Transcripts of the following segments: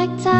like time.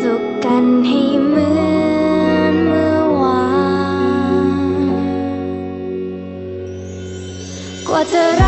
สุขกันให้เหมือนเมื่อวาน กว่าจะรอ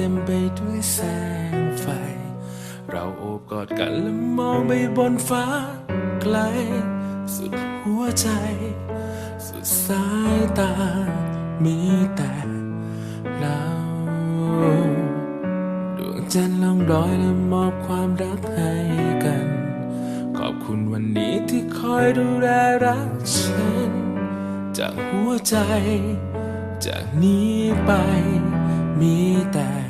ต็มไปด้วยแสงไฟ เราโอบกอดกันและมองไปบนฟ้าไกล สุดหัวใจ สุดสายตา มีแต่เราดวงจันทร์ล่องลอยและมอบความรักให้กัน ขอบคุณวันนี้ที่คอยดูแลรักฉัน จากหัวใจ จากนี้ไปมีแต่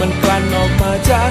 มันกลั่นออกมาจาก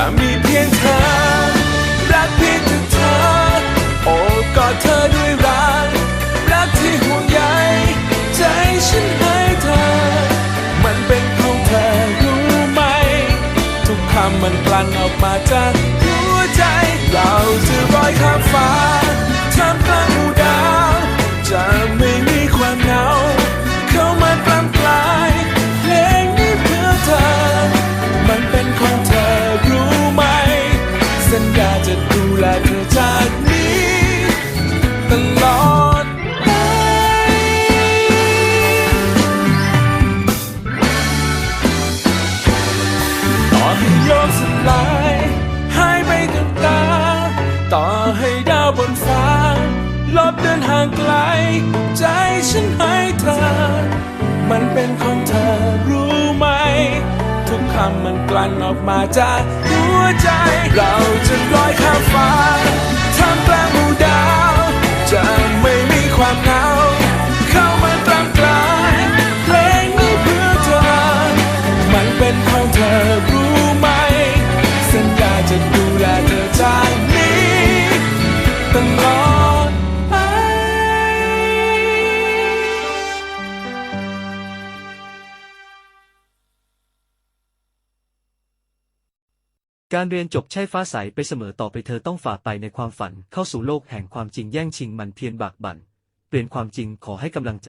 จะมีเพียงเธอ รักเพียงแต่เธอ โอ้กอดเธอด้วยรัก รักที่ห่วงใยใจฉันให้เธอ มันเป็นของเธอรู้ไหม ทุกคำมันกลั่นออกมาจากหัวใจ เราจะร้อยคำ เป็นของเธอรู้ไหม ทุกคำมันกลั่นออกมาจากหัวใจ เราจะลอยข้ามฟ้าท่ามกลางหมู่ดาว จะไม่มีความเหงา การเรียนจบใช่ฟ้าใสไปเสมอต่อไปเธอต้องฝ่าไปในความฝันเข้าสู่โลกแห่งความจริงแย่งชิงมันเพียรบากบั่น เปลี่ยนความจริงขอให้กำลังใจ